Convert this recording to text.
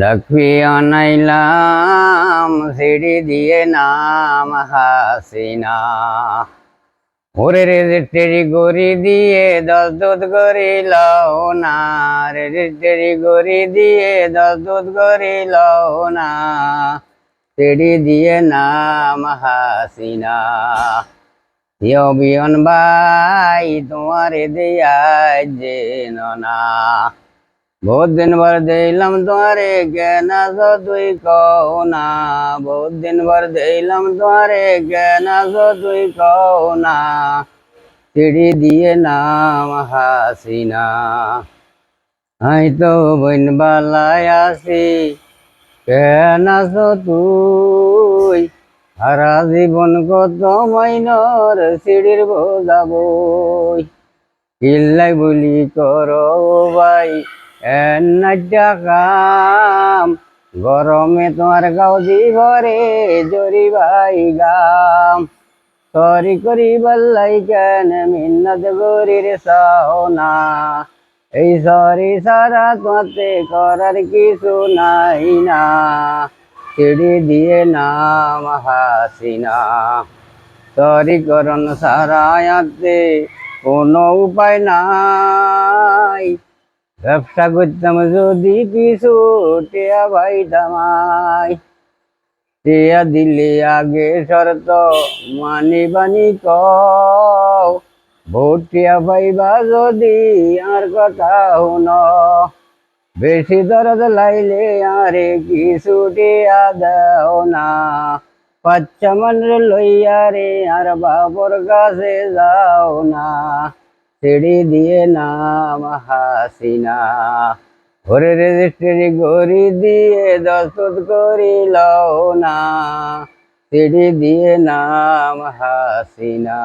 ডাকবি অনাইলাম সিঁড়ি দিয়ে নাম হাসিনা। ওরে রেজিস্ট্রি গড়ি দিয়ে দশ দুধ গড়ি লও না রেজিস্ট্রি গড়ি দিয়ে দশ দুধ গড়ি লও না। সিঁড়ি দিয়ে নাম হাসিনা। বিয়ন ভাই তোমার দিয়াই যেন না। বহুত দিন ভর দিলাম তোমারে, জ্ঞান তুই কও না। বহুত দিন ভর দিলাম তোমারে, জ্ঞান তুই কও না। চিড়ি দিয়ে নাম হাসিনা। আই তো বইন বালায় আসি কেন তুই, সারা জীবন কত মাইনর সিঁড়ির বোঝাবই ইল্লাই বলি করো ভাই কাম গরমে তোমার গাও জীবরে জরি ভাই গাম। সরি করি বল্লাই কেন মিন্নত গরির সাওনা এই সরি সারা তোমাতে করার কিছু নাই না। চিড়ি দিয়ে নাম হাসিনা। সরি সারায়াতে কোনো উপায় নাই। ব্যবসা করতাম যদি কিছু টিয়া ভাই দামাই টিয়া দিলে আগে শর্ত, মানি বানি কও। ভোটিয়া পাইবা যদি আর কথা শুন। বেশি দরদ লাইলে আরে কিছু টিয়া দাও না। বাচ্চা মন লইয়া রে আর বাবর কাছে যাও না। সিঁড়ি দিয়ে নাম হাসিনা। ঘরে রেজিস্ট্রি গড়ি দিয়ে দস্তত করি লও না। সিঁড়ি দিয়ে নাম হাসিনা।